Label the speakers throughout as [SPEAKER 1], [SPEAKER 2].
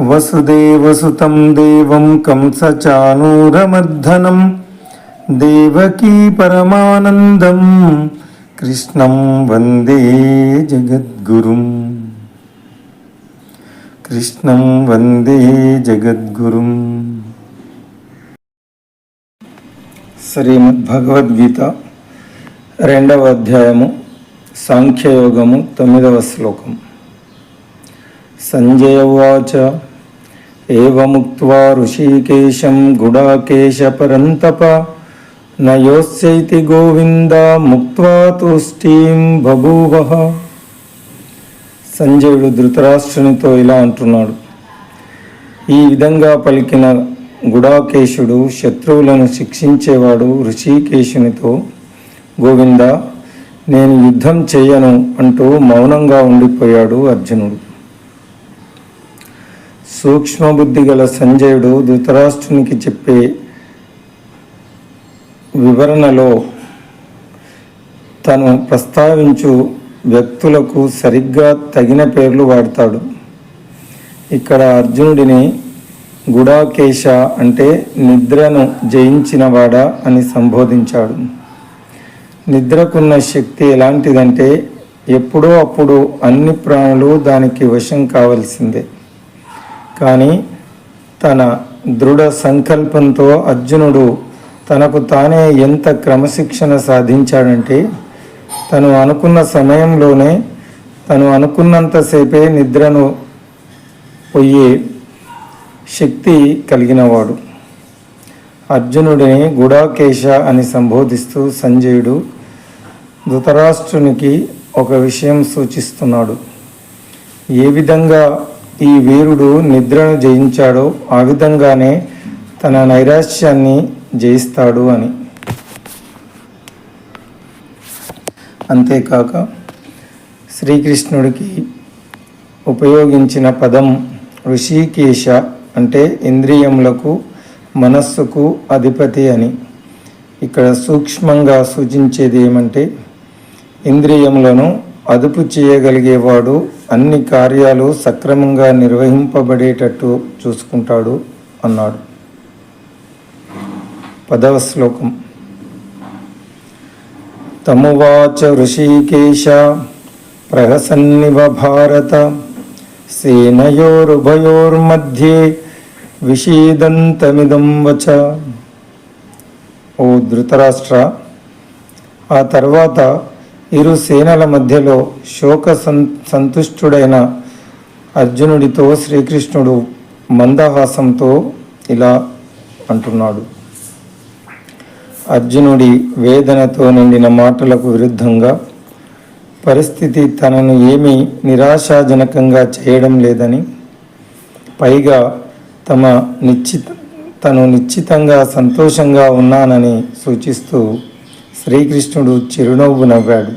[SPEAKER 1] వసుదేవసుతం దేవం కంసచానూరమర్ధనం. దేవకీ పరమానందం. కృష్ణం వందే జగద్గురుం. కృష్ణం వందే జగద్గురుం. శ్రీమద్భగవద్గీత రెండవ అధ్యాయము సాంఖ్యయోగము తొమ్మిదవ శ్లోకం. సంజయ ఉచ ఏముక్వా ఋషికేశం గుడాకేశపరంతప నయోస్యైతి గోవింద ముక్త్వా తుష్టీం బభూవ సంజయుడు ధృతరాష్ట్రునితో ఇలా అంటున్నాడు ఈ విధంగా పలికిన గుడాకేశుడు శత్రువులను శిక్షించేవాడు ఋషికేశునితో గోవింద నేను యుద్ధం చేయను అంటూ మౌనంగా ఉండిపోయాడు అర్జునుడు. సూక్ష్మబుద్ధి గల సంజయుడు ధృతరాష్ట్రునికి చెప్పే వివరణలో తను ప్రస్తావించు వ్యక్తులకు సరిగ్గా తగిన పేర్లు వాడతాడు. ఇక్కడ అర్జునుడిని గుడాకేశ అంటే నిద్రను జయించినవాడా అని సంబోధించాడు. నిద్రకున్న శక్తి ఎలాంటిదంటే ఎప్పుడో అప్పుడు అన్ని ప్రాణులు దానికి వశం కావలసిందే. కానీ తన దృఢ సంకల్పంతో అర్జునుడు తనకు తానే ఎంత క్రమశిక్షణ సాధించాడంటే తను అనుకున్న సమయంలోనే తను అనుకున్నంతసేపే నిద్రను పోయే శక్తి కలిగినవాడు. అర్జునుడిని గుడాకేశ అని సంబోధిస్తూ సంజయుడు ధృతరాష్ట్రునికి ఒక విషయం సూచిస్తున్నాడు. ఏ విధంగా ఈ వీరుడు నిద్రను జయించాడో ఆ విధంగానే తన నైరాశ్యాన్ని జయిస్తాడు అని. అంతేకాక శ్రీకృష్ణుడికి ఉపయోగించిన పదం ఋషికేశ అంటే ఇంద్రియములకు మనస్సుకు అధిపతి అని. ఇక్కడ సూక్ష్మంగా సూచించేది ఏమంటే ఇంద్రియములను అదుపు చేయగలిగేవాడు అన్ని కార్యాలు సక్రమంగా నిర్వహింపబడేటట్టు చూసుకుంటాడు అన్నాడు. పదవ శ్లోకం. తమువాచ ఋషికేశ ప్రహసన్నివ భారత సేనయోరుభయోర్మధ్యే విషీదంతమిదం వచ. ఓ ధృతరాష్ట్ర ఆ తర్వాత ఇరు సేనల మధ్యలో శోక సం సంతుష్టుడైన అర్జునుడితో శ్రీకృష్ణుడు మందహాసంతో ఇలా అంటున్నాడు. అర్జునుడి వేదనతో నిండిన మాటలకు విరుద్ధంగా పరిస్థితి తనను ఏమీ నిరాశాజనకంగా చేయడం లేదని పైగా తమ నిశ్చిత తను నిశ్చితంగా సంతోషంగా ఉన్నానని సూచిస్తూ శ్రీకృష్ణుడు చిరునవ్వు నవ్వాడు.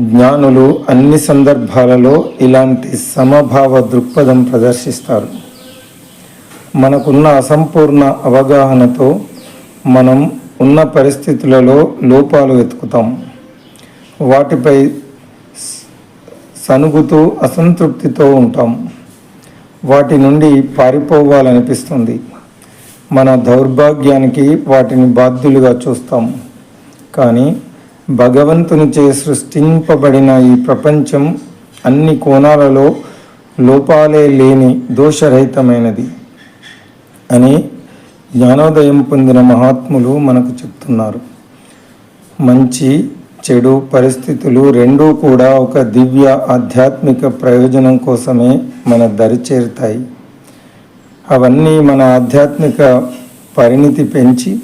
[SPEAKER 1] జ్ఞానులు అన్ని సందర్భాలలో ఇలాంటి సమభావ దృక్పథం ప్రదర్శిస్తారు. మనకున్న అసంపూర్ణ అవగాహనతో మనం ఉన్న పరిస్థితులలో లోపాలు వెతుకుతాం. వాటిపై సనుగుతూ అసంతృప్తితో ఉంటాం. వాటి నుండి పారిపోవాలనిపిస్తుంది. మన దౌర్భాగ్యానికి వాటిని బాధ్యులుగా చూస్తాం. కానీ భగవంతునిచే సృష్టింపబడిన ఈ ప్రపంచం అన్ని కోణాలలో లోపాలే లేని దోషరహితమైనది అని జ్ఞానోదయం పొందిన మహాత్ములు మనకు చెప్తున్నారు. మంచి చెడు పరిస్థితులు రెండూ కూడా ఒక దివ్య ఆధ్యాత్మిక ప్రయోజనం కోసమే మన దరి చేరుతాయి. అవన్నీ మన ఆధ్యాత్మిక పరిణితి పెంచి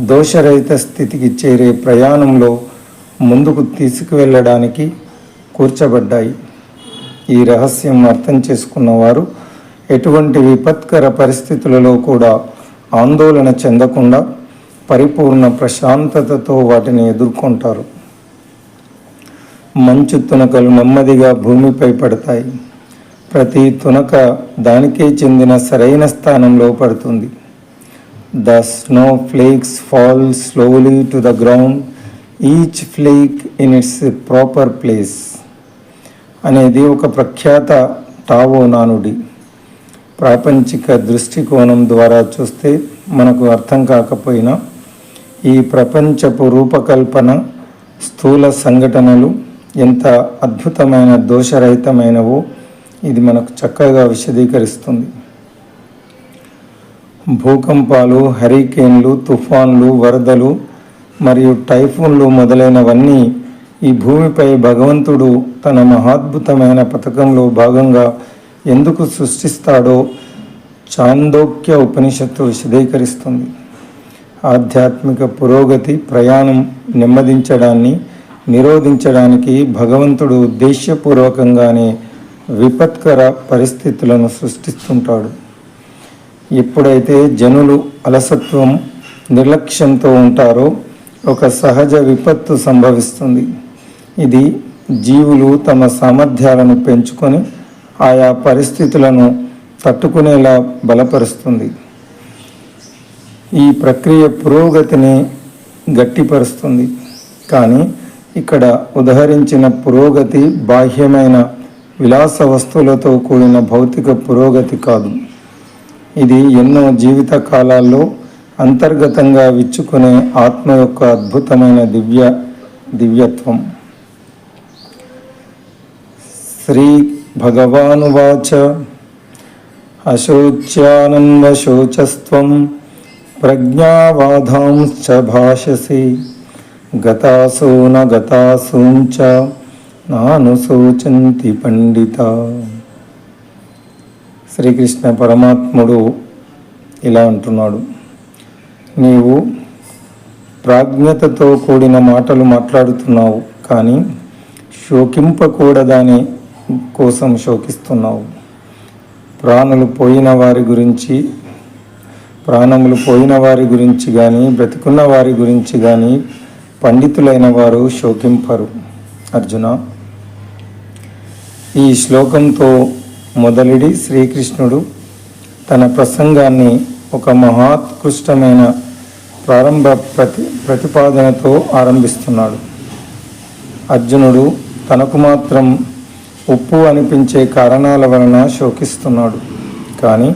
[SPEAKER 1] దోషరహిత స్థితికి చేరే ప్రయాణంలో ముందుకు తీసుకువెళ్ళడానికి కూర్చబడ్డాయి. ఈ రహస్యం అర్థం చేసుకున్నవారు ఎటువంటి విపత్కర పరిస్థితులలో కూడా ఆందోళన చెందకుండా పరిపూర్ణ ప్రశాంతతతో వాటిని ఎదుర్కొంటారు. మంచు తునకలు నెమ్మదిగా భూమిపై పడతాయి. ప్రతి తునక దానికే చెందిన సరైన స్థానంలో పడుతుంది. The snowflakes fall slowly to the ground each flake in its proper place అనేది ఒక ప్రఖ్యాత టావో నానుడి. ప్రాపంచిక దృష్టికోణం ద్వారా చూస్తే మనకు అర్థం కాకపోయినా ఈ ప్రపంచపు రూపకల్పన స్థూల సంఘటనలు ఎంత అద్భుతమైన దోషరహితమైనవో ఇది మనకు చక్కగా విశదీకరిస్తుంది. భూకంపాలు హరికేన్లు తుఫాన్లు వరదలు మరియు టైఫూన్లు మొదలైనవన్నీ ఈ భూమిపై భగవంతుడు తన మహాద్భుతమైన పథకంలో భాగంగా ఎందుకు సృష్టిస్తాడో చాందోక్య ఉపనిషత్తు విశదీకరిస్తుంది. ఆధ్యాత్మిక పురోగతి ప్రయాణం నెమ్మదించడాన్ని నిరోధించడానికి భగవంతుడు ఉద్దేశ్యపూర్వకంగానే విపత్కర పరిస్థితులను సృష్టిస్తుంటాడు. ఎప్పుడైతే జనులు అలసత్వం నిర్లక్ష్యంతో ఉంటారో ఒక సహజ విపత్తు సంభవిస్తుంది. ఇది జీవులు తమ సామర్థ్యాలను పెంచుకొని ఆయా పరిస్థితులను తట్టుకునేలా బలపరుస్తుంది. ఈ ప్రక్రియ పురోగతిని గట్టిపరుస్తుంది. కానీ ఇక్కడ ఉదహరించిన పురోగతి బాహ్యమైన విలాస వస్తువులతో కూడిన భౌతిక పురోగతి కాదు. ఇది ఎన్నో జీవిత కాలాల్లో అంతర్గతంగా విచ్చుకునే ఆత్మ యొక్క అద్భుతమైన దివ్య దివ్యత్వం. శ్రీ భగవానువాచ అశోచ్యానందశోచస్వం ప్రజ్ఞావాదాంశ్చ భాషసి గతాసూన గతాసూంచ నానుశోచంతి పండిత. శ్రీకృష్ణ పరమాత్ముడు ఇలా అంటున్నాడు. నీవు ప్రాజ్ఞతతో కూడిన మాటలు మాట్లాడుతున్నావు కానీ శోకింపకూడదాని కోసం శోకిస్తున్నావు. ప్రాణులు పోయిన వారి గురించి ప్రాణములు పోయిన వారి గురించి కానీ బ్రతికున్న వారి గురించి కానీ పండితులైన వారు శోకింపరు. అర్జున ఈ శ్లోకంతో మొదలుడి శ్రీకృష్ణుడు తన ప్రసంగాన్ని ఒక మహాత్కృష్టమైన ప్రారంభ ప్రతి ప్రతిపాదనతో ఆరంభిస్తున్నాడు. అర్జునుడు తనకు మాత్రం ఉప్పు అనిపించే కారణాల వలన శోకిస్తున్నాడు. కానీ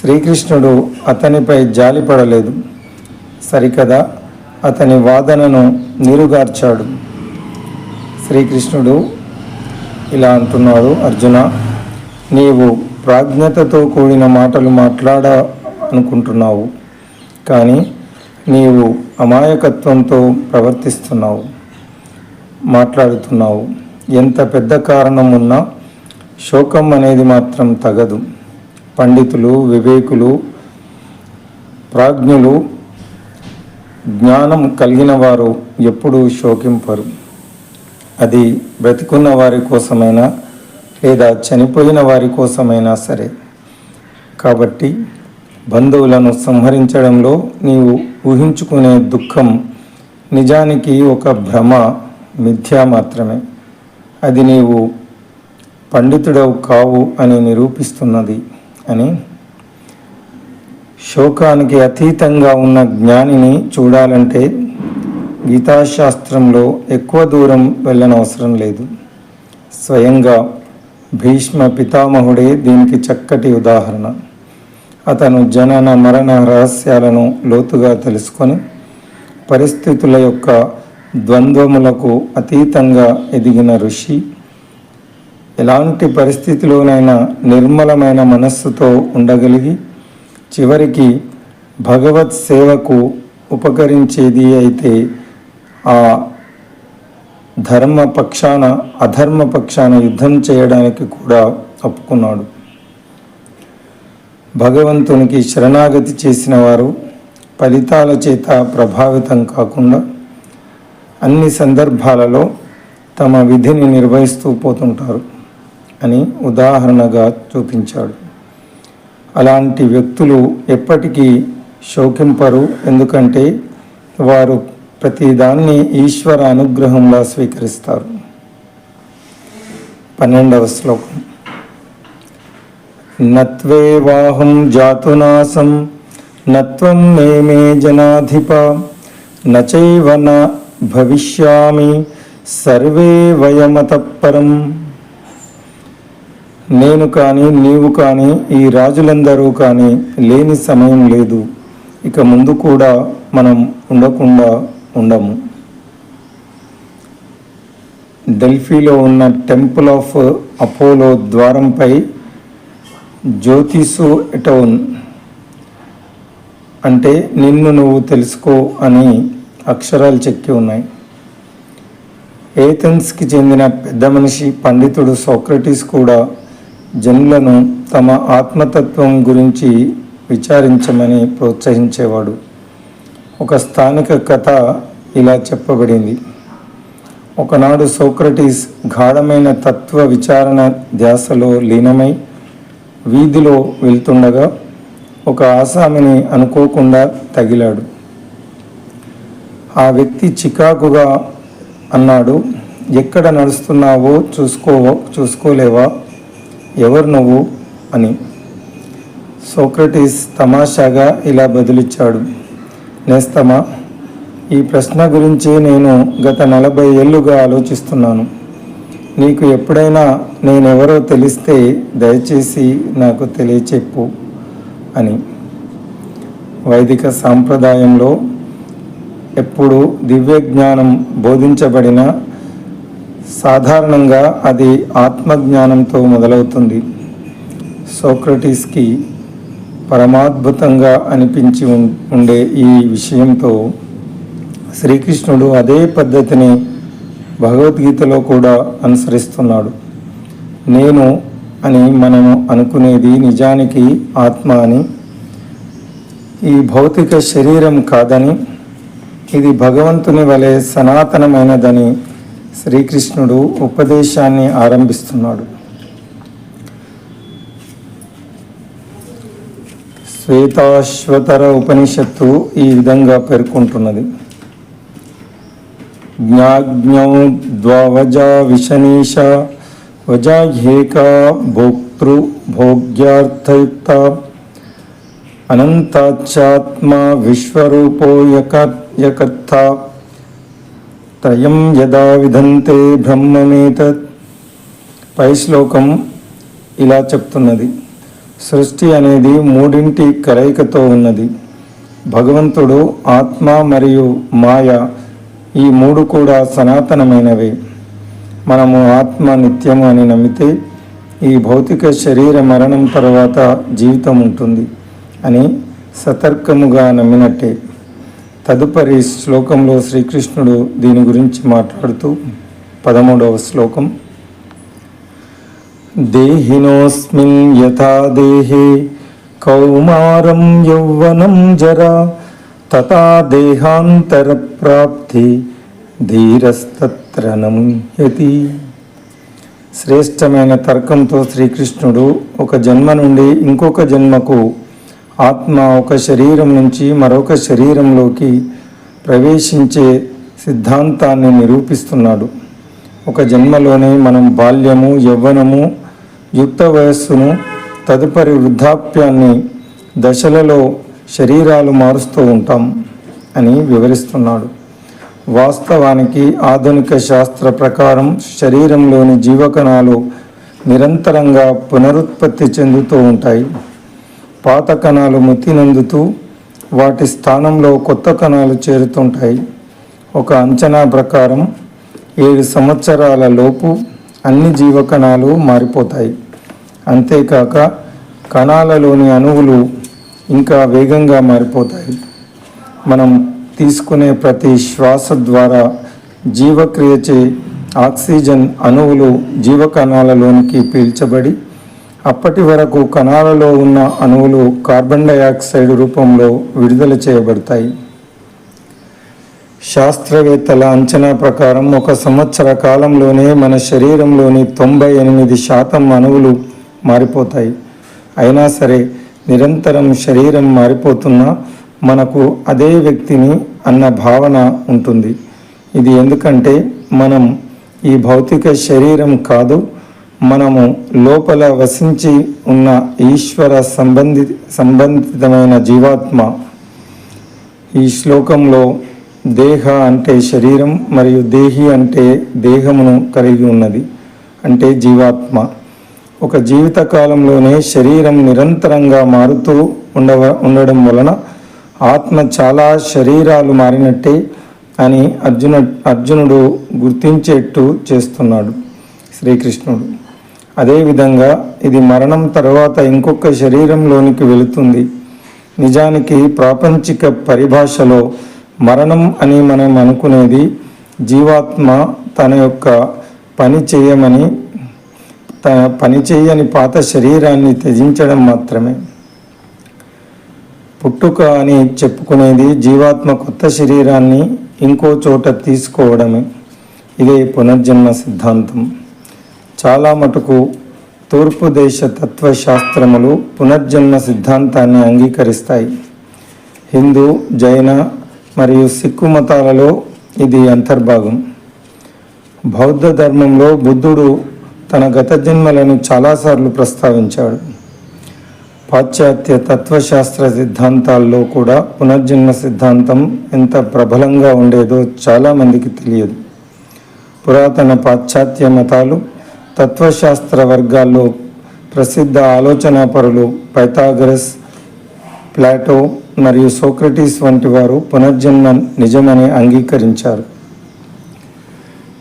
[SPEAKER 1] శ్రీకృష్ణుడు అతనిపై జాలిపడలేదు. సరికదా అతని వాదనను నీరుగార్చాడు. శ్రీకృష్ణుడు ఇలా అంటున్నాడు అర్జున. నీవు ప్రాజ్ఞతతో కూడిన మాటలు మాట్లాడ అనుకుంటున్నావు కానీ నీవు అమాయకత్వంతో ప్రవర్తిస్తున్నావు మాట్లాడుతున్నావు. ఎంత పెద్ద కారణం ఉన్నా శోకం అనేది మాత్రం తగదు. పండితులు వివేకులు ప్రాజ్ఞులు జ్ఞానం కలిగిన వారు ఎప్పుడూ శోకింపరు. అది బ్రతికున్న వారి కోసమైనా లేదా చనిపోయిన వారి కోసమైనా సరే. కాబట్టి బంధువులను సంహరించడంలో నీవు ఊహించుకునే దుఃఖం నిజానికి ఒక భ్రమ మిథ్య మాత్రమే. అది నీవు పండితుడవు కావు అని నిరూపిస్తున్నది అని శోకానికి అతీతంగా ఉన్న జ్ఞానిని చూడాలంటే గీతాశాస్త్రంలో ఎక్కువ దూరం వెళ్ళనవసరం లేదు. స్వయంగా భీష్మ పితామహుడే దీనికి చక్కటి ఉదాహరణ. అతను జనన మరణ రహస్యాలను లోతుగా తెలుసుకొని పరిస్థితుల యొక్క ద్వంద్వములకు అతీతంగా ఎదిగిన ఋషి ఎలాంటి పరిస్థితిలోనైనా నిర్మలమైన మనస్సుతో ఉండగలిగి చివరికి భగవత్ సేవకు ఉపకరించేది అయితే ఆ ధర్మ పక్షాన అధర్మ పక్షాన యుద్ధం చేయడానికి కూడా ఒప్పుకున్నాడు. భగవంతునికి శరణాగతి చేసిన వారు ఫలితాల చేత ప్రభావితం కాకుండా అన్ని సందర్భాలలో తమ విధిని నిర్వహిస్తూ పోతుంటారు అని ఉదాహరణగా చూపించాడు. అలాంటి వ్యక్తులు ఎప్పటికీ శోకింపరు ఎందుకంటే వారు ప్రతిదాన్ని ఈశ్వర అనుగ్రహంలా స్వీకరిస్తారు. పన్నెండవ శ్లోకం. నత్వేవాహం జాతునాసం నత్వం మే మే జనాధిప నచైవ న భవిష్యామి సర్వే వయమతపరం. నేను కానీ నీవు కానీ ఈ రాజులందరూ కానీ లేని సమయం లేదు. ఇక ముందు కూడా మనం ఉండకుండా ఉండము. డెల్ఫీలో ఉన్న టెంపుల్ ఆఫ్ అపోలో ద్వారంపై జ్యోతిసు ఎటౌన్. అంటే నిన్ను నువ్వు తెలుసుకో అని అక్షరాలు చెక్కి ఉన్నాయి. ఏథెన్స్కి చెందిన పెద్ద మనిషి పండితుడు సోక్రటీస్ కూడా జనులను తమ ఆత్మతత్వం గురించి విచారించమని ప్రోత్సహించేవాడు. ఒక స్థానిక కథ ఇలా చెప్పబడింది. ఒకనాడు సోక్రటీస్ గాఢమైన తత్వ విచారణ ధ్యాసలో లీనమై వీధిలో వెళ్తుండగా ఒక ఆసామిని అనుకోకుండా తగిలాడు. ఆ వ్యక్తి చికాకుగా అన్నాడు ఎక్కడ నడుస్తున్నావో చూసుకో చూసుకోలేవా? ఎవరు నువ్వు? అని. సోక్రటీస్ తమాషాగా ఇలా బదులిచ్చాడు నేస్తమా? ఈ ప్రశ్న గురించి నేను గత నలభై ఏళ్ళుగా ఆలోచిస్తున్నాను. నీకు ఎప్పుడైనా నేనెవరో తెలిస్తే దయచేసి నాకు తెలియచెప్పు అని. వైదిక సాంప్రదాయంలో ఎప్పుడు దివ్య జ్ఞానం బోధించబడిన సాధారణంగా అది ఆత్మజ్ఞానంతో మొదలవుతుంది. సోక్రటీస్కి పరమాద్భుతంగా అనిపించి ఉండే ఈ విషయంతో శ్రీకృష్ణుడు అదే పద్ధతిని భగవద్గీతలో కూడా అనుసరిస్తున్నాడు. నేను అని మనము అనుకునేది నిజానికి ఆత్మ అని. ఈ భౌతిక శరీరం కాదని ఇది భగవంతుని వలె సనాతనమైనదని శ్రీకృష్ణుడు ఉపదేశాన్ని ఆరంభిస్తున్నాడు. శ్వేతాశ్వతర ఉపనిషత్తు ఈ విధంగా పేర్కొంటున్నది. జ్ఞాజ్ఞౌ ద్వావజా విషనీష వజాహ్యేకా భోక్తృ భోగ్యార్థయుక్త. అనంతాచ్యాత్మ విశ్వరూపో యకర్త త్రయం యదా విధంతే బ్రహ్మమేతత్. పై శ్లోకం ఇలా చెప్తున్నది. సృష్టి అనేది మూడింటి కలయికతో ఉన్నది. భగవంతుడు ఆత్మ మరియు మాయ ఈ మూడు కూడా సనాతనమైనవే. మనము ఆత్మ నిత్యము అని నమ్మితే ఈ భౌతిక శరీర మరణం తర్వాత జీవితం ఉంటుంది అని సతర్కముగా నమ్మినట్టే. తదుపరి శ్లోకంలో శ్రీకృష్ణుడు దీని గురించి మాట్లాడుతూ పదమూడవ శ్లోకం దేహినోస్మిన్ యథా దేహే కౌమారం యౌవనం జరా తథా దేహాంతర ప్రాప్తి ధీరస్తత్ర నముహ్యతి శ్రేష్టమైన తర్కంతో శ్రీకృష్ణుడు ఒక జన్మ నుండి ఇంకొక జన్మకు ఆత్మ ఒక శరీరం నుంచి మరొక శరీరంలోకి ప్రవేశించే సిద్ధాంతాన్ని నిరూపిస్తున్నాడు. ఒక జన్మలోనే మనం బాల్యము యవ్వనము యుక్త వయస్సును తదుపరి వృద్ధాప్యాన్ని దశలలో శరీరాలు మారుస్తూ ఉంటాం అని వివరిస్తున్నాడు. వాస్తవానికి ఆధునిక శాస్త్ర ప్రకారం శరీరంలోని జీవకణాలు నిరంతరంగా పునరుత్పత్తి చెందుతూ ఉంటాయి. పాత కణాలు మృతినందుతూ వాటి స్థానంలో కొత్త కణాలు చేరుతుంటాయి. ఒక అంచనా ప్రకారం ఏడు సంవత్సరాల లోపు అన్ని జీవకణాలు మారిపోతాయి. అంతేకాక కణాలలోని అణువులు ఇంకా వేగంగా మారిపోతాయి. మనం తీసుకునే ప్రతి శ్వాస ద్వారా జీవక్రియచే ఆక్సిజన్ అణువులు జీవకణాలలోనికి పీల్చబడి అప్పటి వరకు కణాలలో ఉన్న అణువులు కార్బన్ డయాక్సైడ్ రూపంలో విడుదల చేయబడతాయి. శాస్త్రవేత్తల అంచనా ప్రకారం ఒక సంవత్సర కాలంలోనే మన శరీరంలోని తొంభై ఎనిమిది శాతం అణువులు మారిపోతాయి. అయినా సరే నిరంతరం శరీరం మారిపోతున్నా మనకు అదే వ్యక్తిని అన్న భావన ఉంటుంది. ఇది ఎందుకంటే మనం ఈ భౌతిక శరీరం కాదు మనము లోపల వసించి ఉన్న ఈశ్వర సంబంధి సంబంధితమైన జీవాత్మ. ఈ శ్లోకంలో దేహ అంటే శరీరం మరియు దేహి అంటే దేహమును కలిగి ఉన్నది. అంటే జీవాత్మ. ఒక జీవితకాలంలోనే శరీరం నిరంతరంగా మారుతూ ఉండవ ఉండడం వలన ఆత్మ చాలా శరీరాలు మారినట్టే అని అర్జున అర్జునుడు గుర్తించేట్టు చేస్తున్నాడు శ్రీకృష్ణుడు. అదేవిధంగా ఇది మరణం తర్వాత ఇంకొక శరీరంలోనికి వెళుతుంది. నిజానికి ప్రాపంచిక పరిభాషలో మరణం అని మనం అనుకునేది జీవాత్మ తన యొక్క పని చేయమని తన పని చేయని పాత శరీరాన్ని త్యజించడం మాత్రమే. పుట్టుక అని చెప్పుకునేది జీవాత్మ కొత్త శరీరాన్ని ఇంకో చోట తీసుకోవడమే. ఇదే పునర్జన్మ సిద్ధాంతం. చాలా మటుకు తూర్పు దేశ తత్వశాస్త్రములు పునర్జన్మ సిద్ధాంతాన్ని అంగీకరిస్తాయి. హిందూ జైన మరియు సిక్కు మతాలలో ఇది అంతర్భాగం. బౌద్ధ ధర్మంలో బుద్ధుడు తన గత జన్మలను చాలాసార్లు ప్రస్తావించాడు. పాశ్చాత్య తత్వశాస్త్ర సిద్ధాంతాల్లో కూడా పునర్జన్మ సిద్ధాంతం ఎంత ప్రబలంగా ఉండేదో చాలామందికి తెలియదు. పురాతన పాశ్చాత్య మతాలు తత్వశాస్త్ర వర్గాల్లో ప్రసిద్ధ ఆలోచనాపరులు పైథాగరస్ ప్లాటో మరియు సోక్రటీస్ వంటి వారు పునర్జన్మ నిజమని అంగీకరించారు.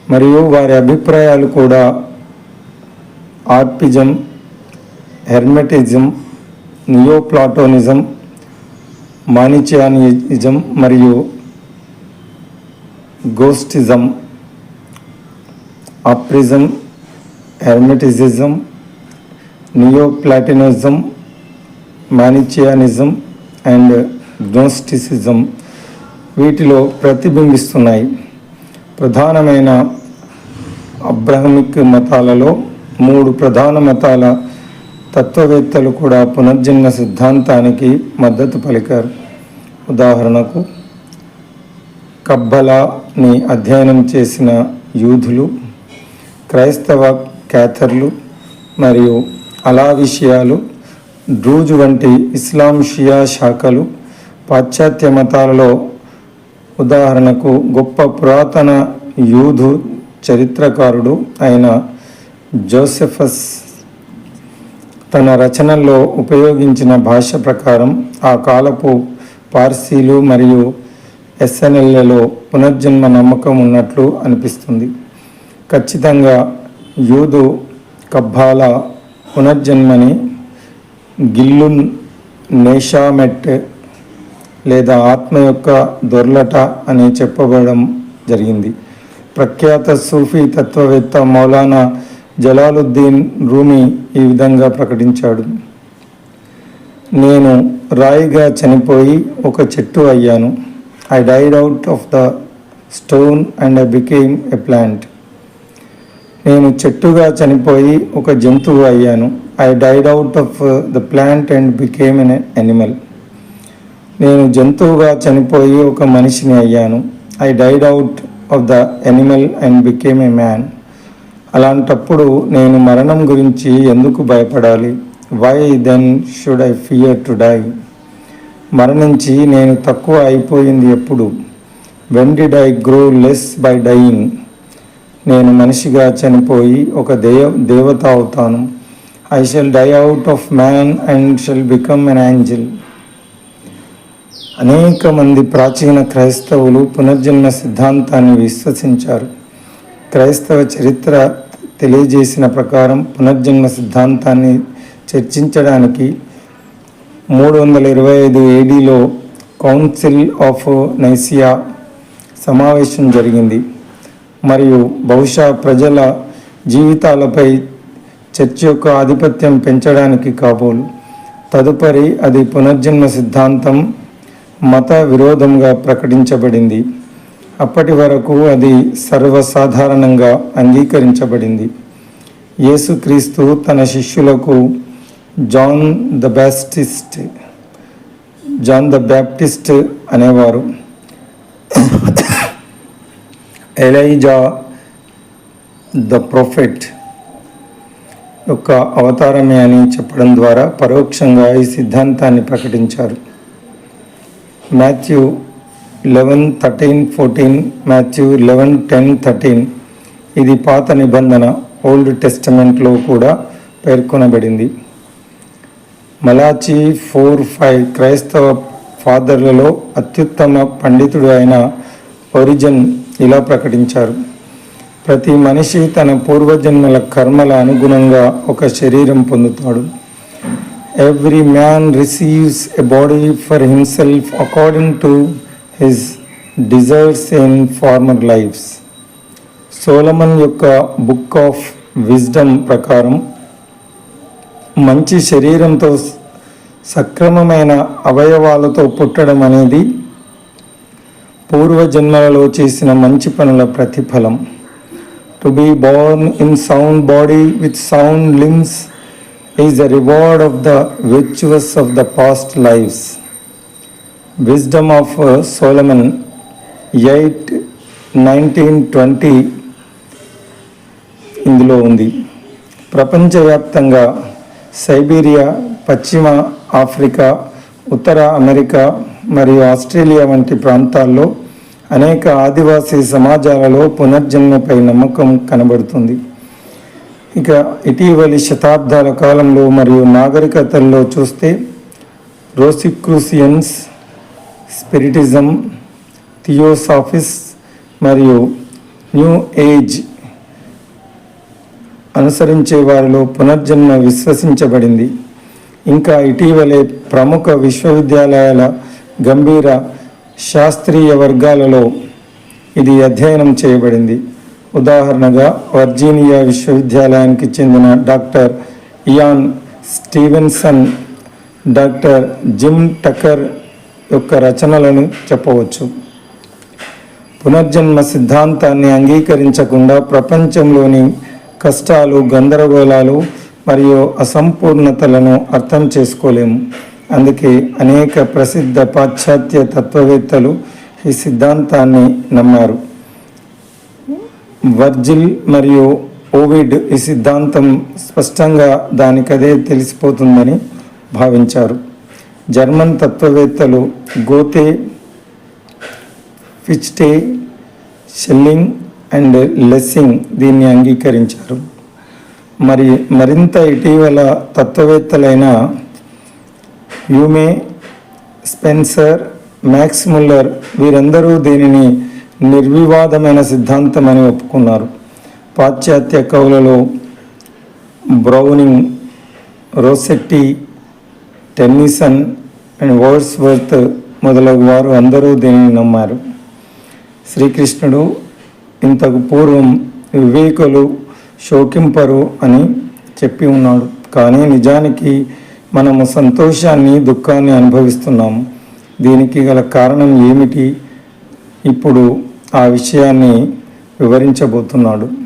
[SPEAKER 1] మరియు వారి అభిప్రాయాలు కూడా ఆర్పిజం హెర్మెటిజం నియోప్లాటోనిజం మానిచియానిజం మరియు గోస్టిజం ఆప్రిజం హెర్మెటిసిజం నియోప్లాటినిజం మానిచియానిజం అండ్ గ్నోస్టిసిజం వీటిలో ప్రతిబింబిస్తున్నాయి. ప్రధానమైన అబ్రహమిక్ మతాలలో మూడు ప్రధాన మతాల తత్వవేత్తలు కూడా పునర్జన్మ సిద్ధాంతానికి మద్దతు పలికారు. ఉదాహరణకు కబ్బలాని అధ్యయనం చేసిన యూదులు క్రైస్తవ క్యాథర్లు మరియు అలా విషయాలు డ్రూజ్ వంటి ఇస్లాం షియా శాఖలు పాశ్చాత్య మతాలలో ఉదాహరణకు గొప్ప పురాతన యూదు చరిత్రకారుడు అయిన జోసెఫస్ తన రచనల్లో ఉపయోగించిన భాష ప్రకారం ఆ కాలపు పార్సీలు మరియు ఎస్ఎన్ఎల్లలో పునర్జన్మ నమ్మకం ఉన్నట్లు అనిపిస్తుంది. ఖచ్చితంగా యూదు కబ్బాల పునర్జన్మని గిల్లున్ నేషామెట్ లేదా ఆత్మ యొక్క దొర్లట అని చెప్పబడడం జరిగింది. ప్రఖ్యాత సూఫీ తత్వవేత్త మౌలానా జలాలుద్దీన్ రూమి ఈ విధంగా ప్రకటించాడు. నేను రాయిగా చనిపోయి ఒక చెట్టు అయ్యాను. I died out of the stone and I became a plant నేను చెట్టుగా చనిపోయి ఒక జంతువు అయ్యాను. I died out of the plant and became an animal నేను జంతువుగా చనిపోయి ఒక మనిషిని అయ్యాను. I died out of the animal and became a man అలాంటప్పుడు నేను మరణం గురించి ఎందుకు భయపడాలి? Why then should I fear to die మరణించి నేను తక్కువ అయిపోయింది ఎప్పుడు? When did I grow less by dying నేను మనిషిగా చనిపోయి ఒక దేవ దేవత అవుతాను. I shall die out of man and shall become an angel అనేక మంది ప్రాచీన క్రైస్తవులు పునర్జన్మ సిద్ధాంతాన్ని విశ్వసించారు. క్రైస్తవ చరిత్ర తెలియజేసిన ప్రకారం పునర్జన్మ సిద్ధాంతాన్ని చర్చించడానికి మూడు వందల ఇరవై ఐదు ఏడీలో కౌన్సిల్ ఆఫ్ నైసియా సమావేశం జరిగింది. మరియు బహుశా ప్రజల జీవితాలపై చర్చ యొక్క ఆధిపత్యం పెంచడానికి కాబోలు. తదుపరి అది పునర్జన్మ సిద్ధాంతం మత విరోధంగా ప్రకటించబడింది. అప్పటి వరకు అది సర్వసాధారణంగా అంగీకరించబడింది. యేసుక్రీస్తు తన శిష్యులకు John the Baptist John the Baptist అనేవారు. ఎలైజా ద ప్రొఫెట్ యొక్క అవతారమే అని చెప్పడం ద్వారా పరోక్షంగా ఈ సిద్ధాంతాన్ని ప్రకటించారు. Matthew eleven thirteen fourteen Matthew eleven ten thirteen ఇది పాత నిబంధన ఓల్డ్ టెస్టమెంట్లో కూడా పేర్కొనబడింది. మలాచి ఫోర్ ఫైవ్ క్రైస్తవ ఫాదర్లలో అత్యుత్తమ పండితుడు అయిన ఒరిజన్ ఇలా ప్రకటించారు. ప్రతి మనిషి తన పూర్వజన్మల కర్మల అనుగుణంగా ఒక శరీరం పొందుతాడు. Every man receives a body for himself according to his desires in former lives Solomon యొక్క బుక్ ఆఫ్ విజ్డమ్ ప్రకారం మంచి శరీరంతో సక్రమమైన అవయవాలతో పుట్టడం అనేది పూర్వజన్మలలో చేసిన మంచి పనుల ప్రతిఫలం. To be born in sound body with sound limbs is the reward of the virtuous of the past lives wisdom of Solomon eight nineteen twenty ఇందులో ఉంది. ప్రపంచవ్యాప్తంగా సైబీరియా పశ్చిమ ఆఫ్రికా ఉత్తర అమెరికా మరియు ఆస్ట్రేలియా వంటి ప్రాంతాల్లో అనేక ఆదివాసీ సమాజాలలో పునర్జన్మపై నమ్మకం కనబడుతుంది. ఇక ఇటీవలి శతాబ్దాల కాలంలో మరియు నాగరికతల్లో చూస్తే రోసిక్రూసియన్స్ స్పిరిటిజం థియోసాఫిస్ మరియు న్యూ ఏజ్ అనుసరించే వారిలో పునర్జన్మ విశ్వసించబడింది. ఇంకా ఇటీవలే ప్రముఖ విశ్వవిద్యాలయాల గంభీర శాస్త్రీయ వర్గాలలో ఇది అధ్యయనం చేయబడింది. ఉదాహరణగా వర్జీనియా విశ్వవిద్యాలయానికి చెందిన doctor Ian Stevenson doctor Jim Tucker యొక్క రచనలను చెప్పవచ్చు. పునర్జన్మ సిద్ధాంతాన్ని అంగీకరించకుండా ప్రపంచంలోని కష్టాలు గందరగోళాలు మరియు అసంపూర్ణతలను అర్థం చేసుకోలేము. అందుకే అనేక ప్రసిద్ధ పాశ్చాత్య తత్వవేత్తలు ఈ సిద్ధాంతాన్ని నమ్మారు. వర్జిల్ మరియు ఓవిడ్ ఈ సిద్ధాంతం స్పష్టంగా దానికదే తెలిసిపోతుందని భావించారు. German తత్వవేత్తలు Goethe Fichte Schelling and Lessing దీన్ని అంగీకరించారు. మరి మరింత ఇటీవల తత్వవేత్తలైన యూమే స్పెన్సర్ మ్యాక్స్ ముల్లర్ వీరందరూ దీనిని నిర్వివాదమైన సిద్ధాంతం అని ఒప్పుకున్నారు. పాశ్చాత్య కవులలో Browning Rossetti Tennyson and Wordsworth మొదలగు వారు అందరూ దీనిని నమ్మారు. శ్రీకృష్ణుడు ఇంతకు పూర్వం వివేకులు శోకింపరు అని చెప్పి ఉన్నాడు. కానీ నిజానికి మనము సంతోషాన్ని దుఃఖాన్ని అనుభవిస్తున్నాము. దీనికి గల కారణం ఏమిటి? ఇప్పుడు ఆ విషయాన్ని వివరించబోతున్నాడు.